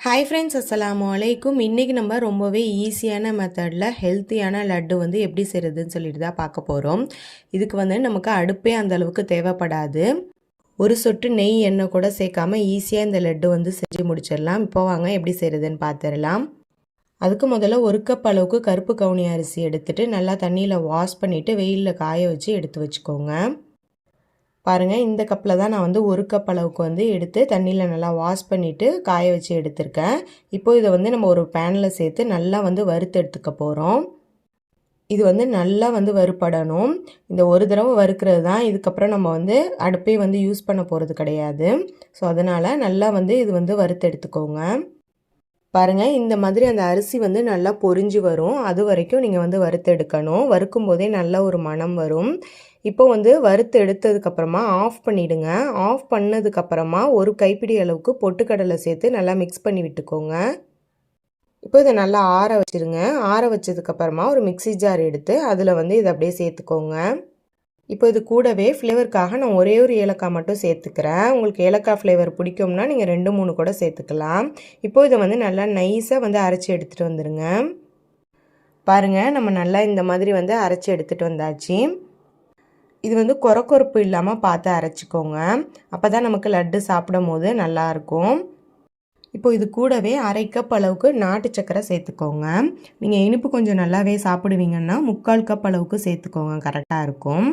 Hi friends அஸ்ஸலாமு வலைக்கும் இன்றைக்கி நம்ம ரொம்பவே ஈஸியான மெத்தடில் ஹெல்த்தியான லட்டு வந்து எப்படி செய்கிறதுன்னு சொல்லிட்டு தான் பார்க்க போகிறோம் இதுக்கு வந்து நமக்கு அடுப்பே அந்தளவுக்கு தேவைப்படாது. ஒரு சொட்டு நெய் எண்ணெய் கூட சேர்க்காம ஈஸியாக இந்த லட்டு வந்து செஞ்சு முடிச்சிடலாம். இப்போ வாங்க எப்படி செய்கிறதுன்னு பார்த்துடலாம் அதுக்கு முதல்ல ஒரு கப் அளவுக்கு கருப்பு கவுனி அரிசி எடுத்துகிட்டு நல்லா தண்ணியில் வாஷ் பண்ணிவிட்டு வெயிலில் காய வச்சு எடுத்து வச்சுக்கோங்க. பாருங்கள் இந்த கப்பில் தான் நான் வந்து ஒரு கப் அளவுக்கு வந்து எடுத்து தண்ணியில் நல்லா வாஷ் பண்ணிவிட்டு காய வச்சு எடுத்திருக்கேன். இப்போது இதை வந்து நம்ம ஒரு பேனில் சேர்த்து நல்லா வந்து வறுத்து எடுத்துக்க போகிறோம் இது வந்து நல்லா வந்து வறுப்படணும் இந்த ஒரு தடவை வறுக்கிறது தான் இதுக்கப்புறம் நம்ம வந்து அடுப்பே வந்து யூஸ் பண்ண போகிறது கிடையாது. ஸோ அதனால் நல்லா வந்து இது வந்து வறுத்து எடுத்துக்கோங்க. பாருங்கள் இந்த மாதிரி அந்த அரிசி வந்து நல்லா பொரிஞ்சு வரும். அது வரைக்கும் நீங்கள் வந்து வறுத்து எடுக்கணும். வறுக்கும் போதே நல்ல ஒரு மனம் வரும். இப்போ வந்து வறுத்து எடுத்ததுக்கப்புறமா ஆஃப் பண்ணிவிடுங்க ஆஃப் பண்ணதுக்கப்புறமா ஒரு கைப்பிடி அளவுக்கு பொட்டுக்கடலை சேர்த்து நல்லா மிக்ஸ் பண்ணி விட்டுக்கோங்க. இப்போ இதை நல்லா ஆற வச்சுருங்க. ஆற வச்சதுக்கப்புறமா ஒரு மிக்சி ஜார் எடுத்து அதில் வந்து இதை அப்படியே சேர்த்துக்கோங்க. இப்போ இது கூடவே ஃப்ளேவருக்காக நான் ஒரே ஒரு ஏலக்காய் மட்டும் சேர்த்துக்கிறேன். உங்களுக்கு ஏலக்காய் ஃப்ளேவர் பிடிக்கும்னா நீங்கள் ரெண்டு மூணு கூட சேர்த்துக்கலாம். இப்போ இதை வந்து நல்லா நைஸாக வந்து அரைச்சி எடுத்துகிட்டு வந்துடுங்க பாருங்கள் நம்ம நல்லா இந்த மாதிரி வந்து அரைச்சி எடுத்துகிட்டு வந்தாச்சு. இது வந்து குறக்குறப்பு இல்லாமல் பார்த்து அரைச்சிக்கோங்க. அப்போ தான் நமக்கு லட்டு சாப்பிடும் போது நல்லாயிருக்கும் இப்போ இது கூடவே அரை கப் அளவுக்கு நாட்டு சக்கரை சேர்த்துக்கோங்க. நீங்கள் இனிப்பு கொஞ்சம் நல்லாவே சாப்பிடுவீங்கன்னா முக்கால் கப் அளவுக்கு சேர்த்துக்கோங்க. கரெக்டாக இருக்கும்.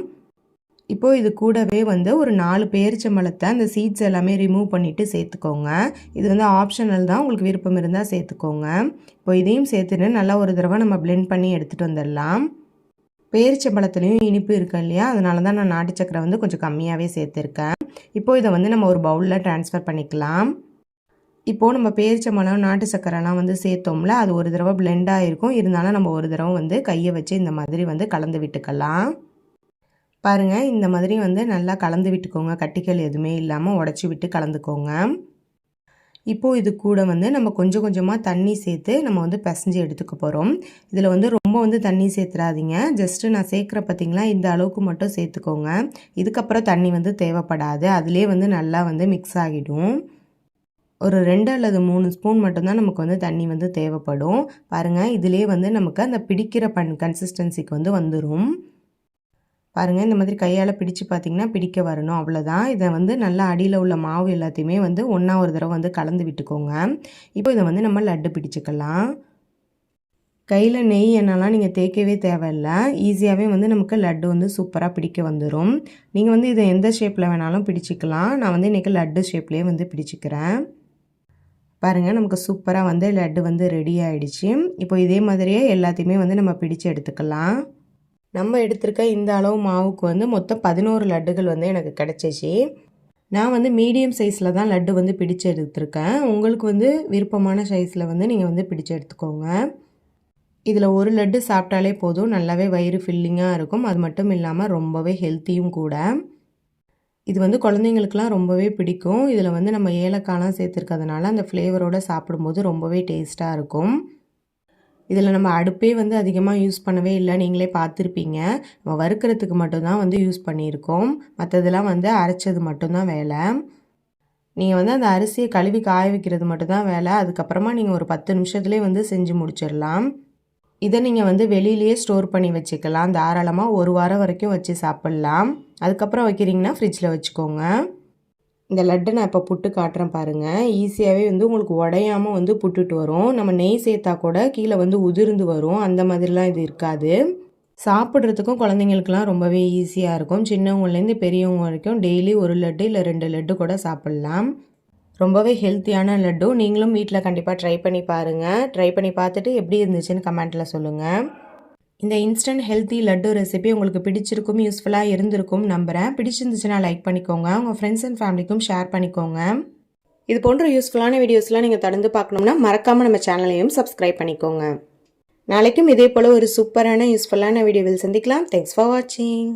இப்போது இது கூடவே வந்து ஒரு நாலு பேரிச்சம்பழத்தை அந்த சீட்ஸ் எல்லாமே ரிமூவ் பண்ணிவிட்டு சேர்த்துக்கோங்க. இது வந்து ஆப்ஷனல் தான் உங்களுக்கு விருப்பம் இருந்தால் சேர்த்துக்கோங்க. இப்போ இதையும் சேர்த்துட்டு நல்லா ஒரு தடவை நம்ம பிளெண்ட் பண்ணி எடுத்துகிட்டு வந்துடலாம். பேரிச்சம்பழத்துலேயும் இனிப்பு இருக்கு இல்லையா? அதனால தான் நான் நாட்டு சக்கரை வந்து கொஞ்சம் கம்மியாகவே சேர்த்துருக்கேன். இப்போது இதை வந்து நம்ம ஒரு பவுலில் ட்ரான்ஸ்ஃபர் பண்ணிக்கலாம். இப்போது நம்ம பேரிச்சம்பழம் நாட்டு சக்கரைலாம் வந்து சேர்த்தோம்ல அது ஒரு தடவை பிளெண்ட் ஆகிருக்கும் இருந்தாலும் நம்ம ஒரு தடவை வந்து கையை வச்சு இந்த மாதிரி வந்து கலந்து விட்டுக்கலாம். பாருங்கள் இந்த மாதிரி வந்து நல்லா கலந்து விட்டுக்கோங்க. கட்டிகள் எதுவுமே இல்லாமல் உடச்சி விட்டு கலந்துக்கோங்க. இப்போது இது கூட வந்து நம்ம கொஞ்சம் கொஞ்சமாக தண்ணி சேர்த்து நம்ம வந்து பிசைஞ்சு எடுத்துக்க போகிறோம் இதில் வந்து ரொம்ப வந்து தண்ணி சேர்த்துறாதீங்க. ஜஸ்ட்டு நான் சேர்க்குற பார்த்திங்களா இந்த அளவுக்கு மட்டும் சேர்த்துக்கோங்க. இதுக்கப்புறம் தண்ணி வந்து தேவைப்படாது. அதிலே வந்து நல்லா வந்து மிக்ஸ் ஆகிடும். ஒரு ரெண்டு அல்லது மூணு ஸ்பூன் மட்டும்தான் நமக்கு வந்து தண்ணி வந்து தேவைப்படும். பாருங்கள் இதிலே வந்து நமக்கு அந்த பிடிக்கிற பண் கன்சிஸ்டன்சிக்கு வந்து வந்துடும் பாருங்கள் இந்த மாதிரி கையால் பிடிச்சு பார்த்திங்கன்னா பிடிக்க வரணும். அவ்வளோதான் இதை வந்து நல்லா அடியில் உள்ள மாவு எல்லாத்தையுமே வந்து ஒன்றா ஒரு தடவை வந்து கலந்து விட்டுக்கோங்க. இப்போ இதை வந்து நம்ம லட்டு பிடிச்சிக்கலாம். கையில் நெய் எண்ணெய்லாம் நீங்கள் தேய்க்கவே தேவையில்லை. ஈஸியாகவே வந்து நமக்கு லட்டு வந்து சூப்பராக பிடிக்க வந்துடும் நீங்கள் வந்து இதை எந்த ஷேப்பில் வேணாலும் பிடிச்சிக்கலாம். நான் வந்து இன்றைக்கி லட்டு ஷேப்லேயே வந்து பிடிச்சிக்கிறேன். பாருங்கள் நமக்கு சூப்பராக வந்து லட்டு வந்து ரெடி ஆகிடுச்சு இப்போ இதே மாதிரியே எல்லாத்தையுமே வந்து நம்ம பிடிச்சு எடுத்துக்கலாம். நம்ம எடுத்திருக்க இந்த அளவு மாவுக்கு வந்து மொத்தம் பதினோரு லட்டுகள் வந்து எனக்கு கிடச்சிச்சு. நான் வந்து மீடியம் சைஸில் தான் லட்டு வந்து பிடிச்சு எடுத்துருக்கேன். உங்களுக்கு வந்து விருப்பமான சைஸில் வந்து நீங்கள் வந்து பிடிச்சு எடுத்துக்கோங்க. இதில் ஒரு லட்டு சாப்பிட்டாலே போதும். நல்லாவே வயிறு ஃபில்லிங்காக இருக்கும். அது மட்டும் இல்லாமல் ரொம்பவே ஹெல்த்தியும் கூட. இது வந்து குழந்தைங்களுக்குலாம் ரொம்பவே பிடிக்கும். இதில் வந்து நம்ம ஏலக்காய்லாம் சேர்த்துருக்கிறதுனால அந்த ஃப்ளேவரோடு சாப்பிடும்போது ரொம்பவே டேஸ்ட்டாக இருக்கும். இதில் நம்ம அடுப்பே வந்து அதிகமாக யூஸ் பண்ணவே இல்லை. நீங்களே பார்த்துருப்பீங்க. நம்ம வறுக்கிறதுக்கு மட்டும்தான் வந்து யூஸ் பண்ணியிருக்கோம். மற்றதெல்லாம் வந்து அரைச்சது மட்டும்தான் வேலை. நீங்கள் வந்து அந்த அரிசியை கழுவி காய வைக்கிறது மட்டும்தான் வேலை. அதுக்கப்புறமா நீங்கள் ஒரு பத்து நிமிஷத்துலேயே வந்து செஞ்சு முடிச்சிடலாம். இதை நீங்கள் வந்து வெளியிலேயே ஸ்டோர் பண்ணி வச்சுக்கலாம். தாராளமாக ஒரு வாரம் வரைக்கும் வச்சு சாப்பிட்லாம். அதுக்கப்புறம் வைக்கிறீங்கன்னா ஃப்ரிட்ஜில் வச்சுக்கோங்க. இந்த லட்டை நான் இப்போ புட்டு காட்டுறேன் பாருங்கள் ஈஸியாகவே வந்து உங்களுக்கு உடையாமல் வந்து புட்டுட்டு வரும். நம்ம நெய் சேர்த்தா கூட கீழே வந்து உதிர்ந்து வரும். அந்த மாதிரிலாம் இது இருக்காது. சாப்பிட்றதுக்கும் குழந்தைங்களுக்குலாம் ரொம்பவே ஈஸியாக இருக்கும். சின்னவங்கலேருந்து பெரியவங்க வரைக்கும் டெய்லி ஒரு லட்டு இல்லை ரெண்டு லட்டு கூட சாப்பிட்லாம். ரொம்பவே ஹெல்த்தியான லட்டு. நீங்களும் வீட்டில் கண்டிப்பாக ட்ரை பண்ணி பாருங்கள் ட்ரை பண்ணி பார்த்துட்டு எப்படி இருந்துச்சுன்னு கமெண்ட்டில் சொல்லுங்கள் இந்த இன்ஸ்டன்ட் ஹெல்த்தி லட்டு ரெசிபி உங்களுக்கு பிடிச்சிருக்கும் யூஸ்ஃபுல்லாக இருந்திருக்கும் நம்புகிறேன் பிடிச்சிருந்துச்சுன்னா லைக் பண்ணிக்கோங்க. உங்கள் ஃப்ரெண்ட்ஸ் அண்ட் ஃபேமிலிக்கும் ஷேர் பண்ணிக்கோங்க. இது போன்ற யூஸ்ஃபுல்லான வீடியோஸ்லாம் நீங்கள் தொடர்ந்து பார்க்கணும்னா மறக்காமல் நம்ம சேனலையும் சப்ஸ்கிரைப் பண்ணிக்கோங்க. நாளைக்கும் இதே போல் ஒரு சூப்பரான யூஸ்ஃபுல்லான வீடியோவில் சந்திக்கலாம். தேங்க்ஸ் ஃபார் வாட்சிங்